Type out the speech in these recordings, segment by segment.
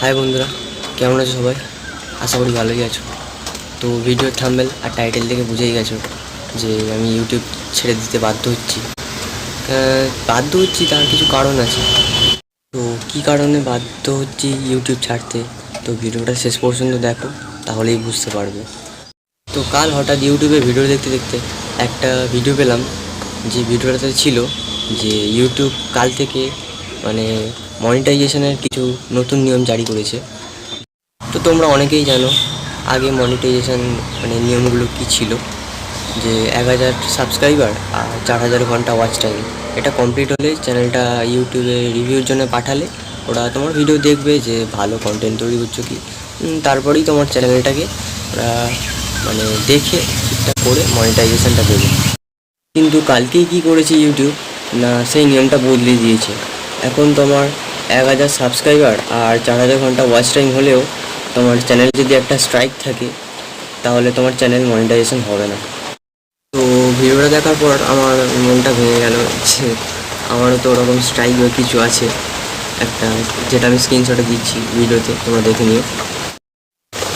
High বন্ধুরা, কেমন আছো সবাই? আশা করি ভালোই আছো। তো ভিডিও থাম্বেল আর টাইটেল দেখে বুঝেই গেছো যে আমি ইউটিউব ছেড়ে দিতে বাধ্য হচ্ছি। বাধ্য হচ্ছি তার কিছু কারণ আছে। তো কী কারণে বাধ্য হচ্ছি ইউটিউব ছাড়তে? তো ভিডিওটা শেষ পর্যন্ত দেখো, তাহলেই বুঝতে পারবে। তো কাল হঠাৎ ইউটিউবে ভিডিও দেখতে দেখতে একটা ভিডিও পেলাম, যে ভিডিওটাতে ছিল যে ইউটিউব কাল থেকে মানে মনিটাইজেশনের কিছু নতুন নিয়ম জারি করেছে। তো তোমরা অনেকেই জানো, আগে মনিটাইজেশন মানে নিয়মগুলো কী ছিল? যে এক হাজার সাবস্ক্রাইবার আর চার হাজার ঘণ্টা ওয়াচ টাইম। এটা কমপ্লিট হলে চ্যানেলটা ইউটিউবে রিভিউর জন্য পাঠালে ওরা তোমার ভিডিও দেখবে যে ভালো কন্টেন্ট তৈরি করছ কি। তারপরেই তোমার চ্যানেলটাকে ওরা মানে দেখে ঠিকঠাক করে মনিটাইজেশনটা দেবে। কিন্তু কালকেই কী করেছে ইউটিউব? না, সেই নিয়মটা বদলে দিয়েছে। এখন তোমার এক হাজার সাবস্ক্রাইবার আর চার হাজার ঘণ্টা ওয়াচ টাইম হলেও তোমার চ্যানেলে যদি একটা স্ট্রাইক থাকে, তাহলে তোমার চ্যানেল মনিটাইজেশন হবে না। তো ভিডিওটা দেখার পর আমার মনটা ভেঙে গেল যে আমারও তো ওরকম স্ট্রাইক বা কিছু আছে। একটা যেটা আমি স্ক্রিনশটে দিচ্ছি ভিডিওতে তোমরা দেখে নিও।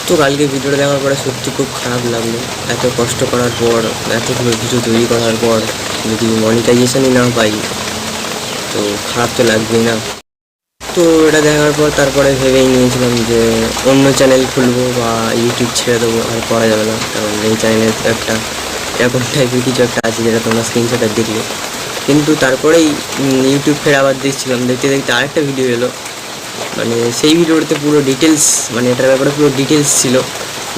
তো কালকে ভিডিওটা দেখার পরে সত্যি খুব খারাপ লাগল। এত কষ্ট করার পর এতগুলো কিছু তৈরি করার পর যদি মনিটাইজেশনই না পাই, তো খারাপ তো লাগবেই না। তো এটা দেখার পর তারপরে ভেবেই নিয়েছিলাম যে অন্য চ্যানেল খুলবো বা ইউটিউব ছেড়ে দেবো, আর করা যাবে না। কারণ এই চ্যানেলের একটা এরকম টাইপের কিছু একটা আছে যেটা তোমরা স্ক্রিনশটে দেখলে। কিন্তু তারপরেই ইউটিউব ফের আবার দেখছিলাম, দেখতে দেখতে আরেকটা ভিডিও এলো। মানে সেই ভিডিওটাতে পুরো ডিটেলস মানে এটার ব্যাপারে পুরো ডিটেলস ছিল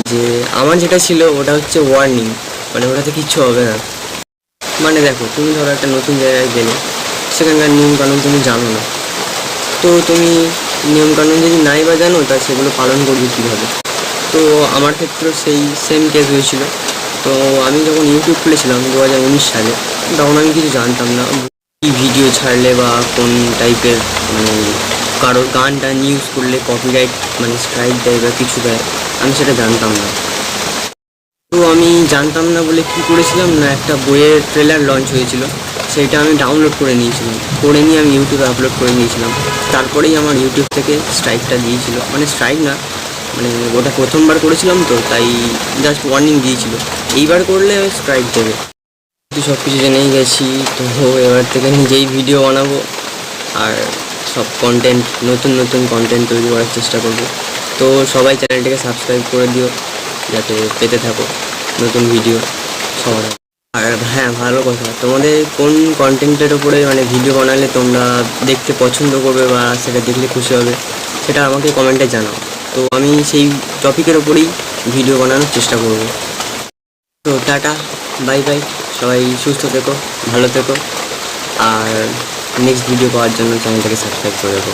যে আমার যেটা ছিল ওটা হচ্ছে ওয়ার্নিং মানে ওটাতে কিচ্ছু হবে না। মানে দেখো, তুমি ধরো একটা নতুন জায়গায় গেলে, সেখানকার নিয়ম কানুন তুমি জানো না। তো তুমি নিয়ম কানুন যদি নাই বা জানো তা সেগুলো পালন করবে কীভাবে? তো আমার ক্ষেত্রেও সেই সেম কেস হয়েছিল। তো আমি যখন ইউটিউব খুলেছিলাম দু হাজার উনিশ সালে, তখন আমি কিছু জানতাম না। কী ভিডিও ছাড়লে বা কোন টাইপের মানে কারোর গান টান ইউজ করলে কপিরাইট মানে স্ট্রাইক দেয় বা কিছু দেয়, আমি সেটা জানতাম না। তো আমি জানতাম না বলে কি করেছিলাম না, একটা বইয়ের ট্রেলার লঞ্চ হয়েছিল। সেইটা আমি ডাউনলোড করে নিয়েছিলাম। করে নিয়ে আমি ইউটিউবে আপলোড করে নিয়েছিলাম। তারপরেই আমার ইউটিউব থেকে স্ট্রাইকটা দিয়েছিল। মানে স্ট্রাইক না মানে ওটা প্রথমবার করেছিলাম তো, তাই জাস্ট ওয়ার্নিং দিয়েছিল। এইবার করলে স্ট্রাইক দেবে। তো সব কিছু জেনেই গেছি, তো এবার থেকে নিজেই ভিডিও বানাবো আর সব কন্টেন্ট নতুন নতুন কন্টেন্ট তৈরি করার চেষ্টা করব। তো সবাই চ্যানেলটাকে সাবস্ক্রাইব করে দিও, যাতে পেতে থাকো নতুন ভিডিও সবার। আর হ্যাঁ ভালো কথা। তোমাদের কোন কন্টেন্টের ওপরে মানে ভিডিও বানালে তোমরা দেখতে পছন্দ করবে বা সেটা দেখলে খুশি হবে, সেটা আমাকে কমেন্টে জানাও। তো আমি সেই টপিকের ওপরেই ভিডিও বানানোর চেষ্টা করব। তো টাটা বাই বাই সবাই সুস্থ থেকো, ভালো থেকো। আর নেক্সট ভিডিও পাওয়ার জন্য চ্যানেলটাকে সাবস্ক্রাইব করে দেবো